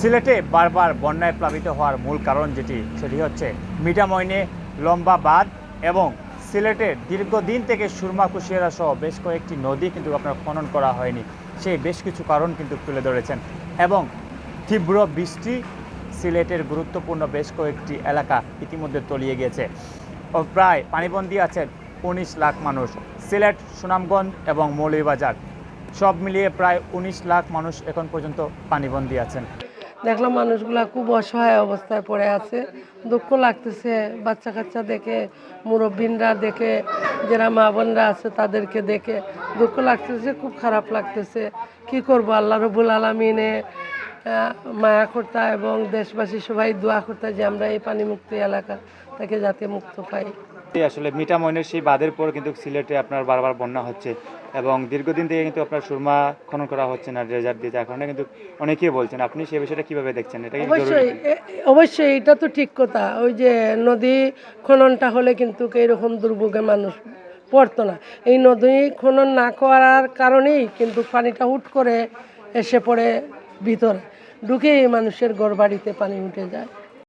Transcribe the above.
সিলেটে বারবার বন্যায় প্লাবিত হওয়ার মূল কারণ যেটি, সেটি হচ্ছে মিঠামইনে লম্বা বাঁধ এবং সিলেটের দীর্ঘদিন থেকে সুরমা কুশিয়ারা সহ বেশ কয়েকটি নদী কিন্তু আপনার খনন করা হয়নি। সেই বেশ কিছু কারণ কিন্তু তুলে ধরেছেন এবং তীব্র বৃষ্টি সিলেটের গুরুত্বপূর্ণ বেশ কয়েকটি এলাকা ইতিমধ্যে তলিয়ে গিয়েছে। ও প্রায় পানিবন্দী আছেন উনিশ লাখ মানুষ। সিলেট, সুনামগঞ্জ এবং মৌলভীবাজার সব মিলিয়ে প্রায় উনিশ লাখ মানুষ এখন পর্যন্ত পানিবন্দী আছেন। দেখলাম মানুষগুলা খুব অসহায় অবস্থায় পড়ে আছে। দুঃখ লাগতেছে বাচ্চা কাচ্চা দেখে, মুরব্বিনরা দেখে, যারা মা বোনরা আছে তাদেরকে দেখে। দুঃখ লাগতেছে, খুব খারাপ লাগতেছে। কি করব, আল্লাহ রবুল আলমিনে মায়া কর্তা এবং দেশবাসী সবাই দোয়া কর্তা যে আমরা এই পানি মুক্তি এলাকা থেকে যাতে মুক্ত পাই। আসলে মিঠামইনের সেই বাঁধের পর কিন্তু সিলেটে আপনার বারবার বন্যা হচ্ছে এবং দীর্ঘদিন থেকে কিন্তু আপনার সুরমা খনন করা হচ্ছে না রেজার দিয়ে, যার কিন্তু অনেকেই বলছেন, আপনি সেই বিষয়টা কীভাবে দেখছেন? এটা অবশ্যই অবশ্যই এটা তো ঠিক কথা, ওই যে নদী খননটা হলে কিন্তু এইরকম দুর্ভোগে মানুষ পড়তো না। এই নদী খনন না করার কারণেই কিন্তু পানিটা হুট করে এসে পড়ে ভিতরে, ঢুকেই মানুষের ঘর বাড়িতে পানি উঠে যায়।